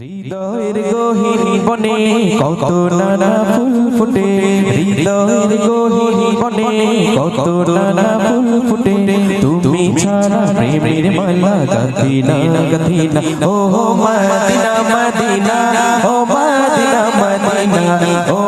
হৃদয়ের গহীন বনে কত নানা ফুল ফুটে। হৃদয়ের গহীন বনে কত নানা ফুল ফুটে। তুমি ছাড়া প্রেমের মালা গাথিনা গাথিনা। ও মদিনা মদিনা। ও মদিনা মদিনা। ও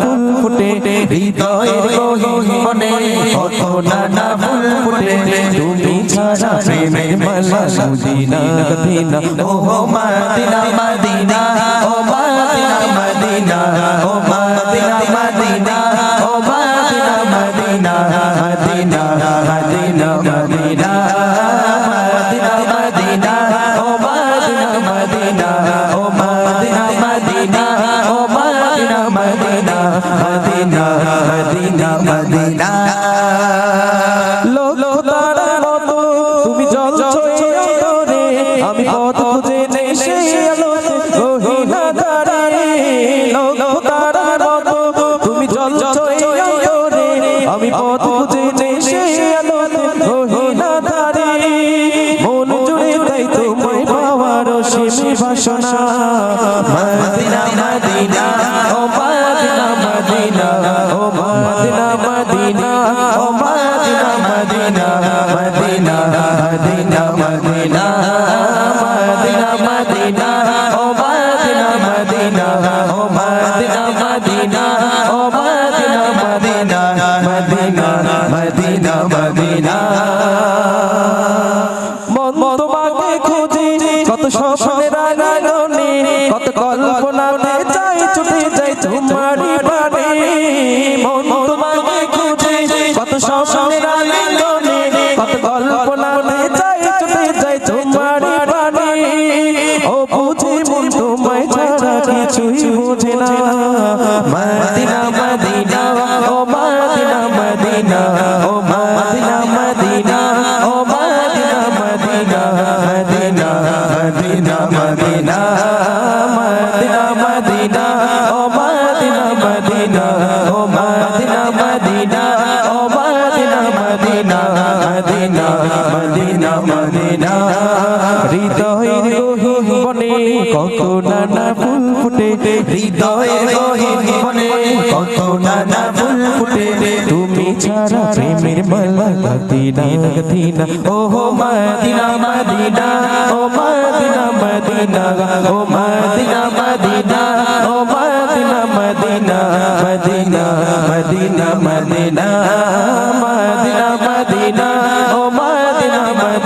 ফুল ফুটে, হৃদয়ের গহীন কত নানা ফুল ফুটে, তুমি ছাড়া প্রেমের মালা মদিনা মদিনা। ও মদিনা মদিনা ও মদিনা মদিনা ও Medina Medina. Medina Medina Medina Medina Madina লোক তারা মতো তুমি মন জুড়ে তাই তোমায় পাওয়ার মদিনা মদিনা মদিনা। মন তোমাকে খুঁজি কত স্বপ্নের মদিনা মদিনা হৃদয়ের গহীন বনে কত নানা ফুল ফুটে। হৃদয়ের গহীন বনে কত নানা ফুল ফুটে। তুমি ছাড়া প্রেমের মালা গাথিনা গাথিনা ও মদিনা মদিনা, ও মদিনা মদিনা। ও মদিনা মদিনা, ও Medina Medina Medina Medina Medina. Medina Medina, ও